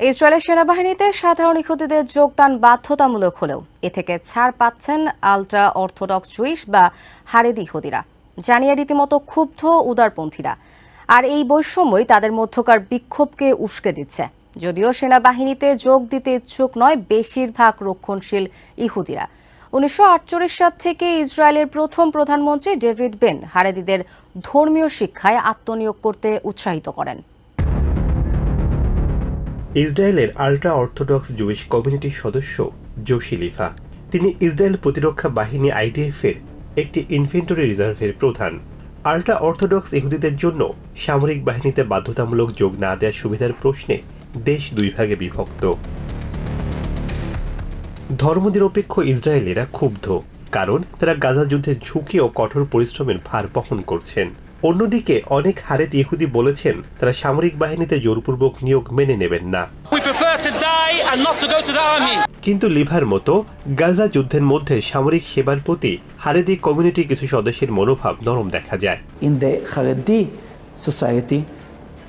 ইসরায়েলের সেনাবাহিনীতে সাধারণ ইহুদিদের যোগদান বাধ্যতামূলক হলেও এ থেকে ছাড় পাচ্ছেন আলট্রা অর্থোডক্স জুইশ বা হারেদি ইহুদিরা। জানিয়ে রীতিমতো ক্ষুব্ধ উদারপন্থীরা। আর এই বৈষম্যই তাদের মধ্যকার বিক্ষোভকে উস্কে দিচ্ছে। যদিও সেনাবাহিনীতে যোগ দিতে ইচ্ছুক নয়, বেশিরভাগ রক্ষণশীল ইহুদিরা। উনিশশো আটচল্লিশ সাল থেকে ইসরায়েলের প্রথম প্রধানমন্ত্রী ডেভিড বেন হারেদিদের ধর্মীয় শিক্ষায় আত্মনিয়োগ করতে উৎসাহিত করেন। ইসরায়েলের আল্ট্রা অর্থোডক্স জুইশ কমিউনিটির সদস্য জোশি লিফা। তিনি ইসরায়েল প্রতিরক্ষা বাহিনী আইডিএফ এর একটি ইনফেন্টরি রিজার্ভের প্রধান। আল্ট্রা অর্থোডক্স ইহুদিদের জন্য সামরিক বাহিনীতে বাধ্যতামূলক যোগ না দেওয়ার সুবিধার প্রশ্নে দেশ দুই ভাগে বিভক্ত। ধর্মনিরপেক্ষ ইসরায়েলিরা ক্ষুব্ধ, কারণ তারা গাজা যুদ্ধের ঝুঁকি ও কঠোর পরিশ্রমের ভার বহন করছেন। অন্যদিকে অনেক হারে ইহুদি বলেছেন তারা সামরিক বাহিনীতে জোরপূর্বক নিয়োগ মেনে নেবেন না। কিন্তু লিভার মতো গাজা যুদ্ধের মধ্যে সামরিক সেবার প্রতি হারেদি কমিউনিটি কিছু সদস্যের মনোভাব নরম দেখা যায়। In the society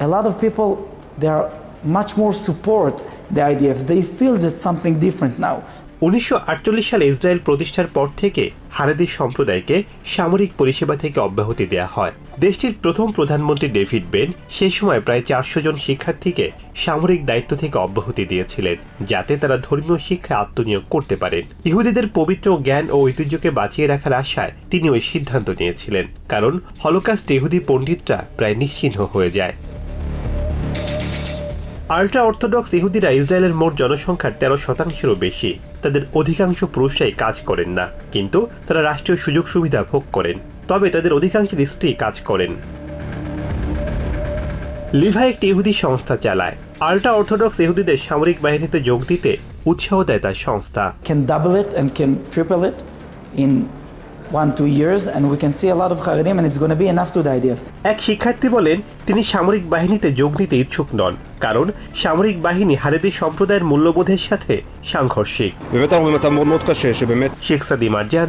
a lot of people they are more support the IDF they feel that something now উনিশশো আটচল্লিশ সালে ইসরায়েল প্রতিষ্ঠার পর থেকে হারেদি সম্প্রদায়কে সামরিক পরিষেবা থেকে অব্যাহতি দেওয়া হয়। দেশটির প্রথম প্রধানমন্ত্রী ডেভিড বেন সে সময় প্রায় চারশো জন শিক্ষার্থীকে সামরিক দায়িত্ব থেকে অব্যাহতি দিয়েছিলেন, যাতে তারা ধর্মীয় শিক্ষায় আত্মনিয়োগ করতে পারেন। ইহুদিদের পবিত্র জ্ঞান ও ঐতিহ্যকে বাঁচিয়ে রাখার আশায় তিনি ওই সিদ্ধান্ত নিয়েছিলেন, কারণ হলোকাস্ট ইহুদি পণ্ডিতরা প্রায় নিশ্চিহ্ন হয়ে যায়। আল্ট্রা অর্থোডক্স ইহুদিরা ইসরায়েলের মোট জনসংখ্যার তেরো শতাংশেরও বেশি। তাদের অধিকাংশ পুরুষরাই কাজ করেন না, কিন্তু তারা রাষ্ট্রীয় সুযোগ সুবিধা ভোগ করেন। তবে তাদের অধিকাংশ স্ত্রী কাজ করেন। লিভা একটি ইহুদি সংস্থা চালায়। আল্ট্রা অর্থোডক্স ইহুদিদের সামরিক বাহিনীতে যোগ দিতে উৎসাহ দেয় তার সংস্থা। Can double it and can triple it in one two years, and we can see a lot of Haredim, and it's going to be enough to the IDF. এক শিক্ষার্থী বলেন তিনি সামরিক বাহিনীতে যোগ দিতে ইচ্ছুক নন কারণ সামরিক বাহিনী হারেদি সম্প্রদায়ের মূল্যবোধের সাথে সাংঘর্ষিক באמת אנחנו במצב מאוד מאוד קשה, שבאמת Sheikh Sadi Marjan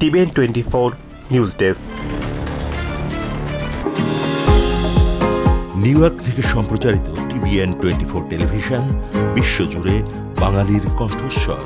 T V N twenty four news desk New York থেকে সম্প্রচারিত টিভিএন টোয়েন্টি ফোর টেলিভিশন বিশ্বজুড়ে বাঙালির কণ্ঠস্বর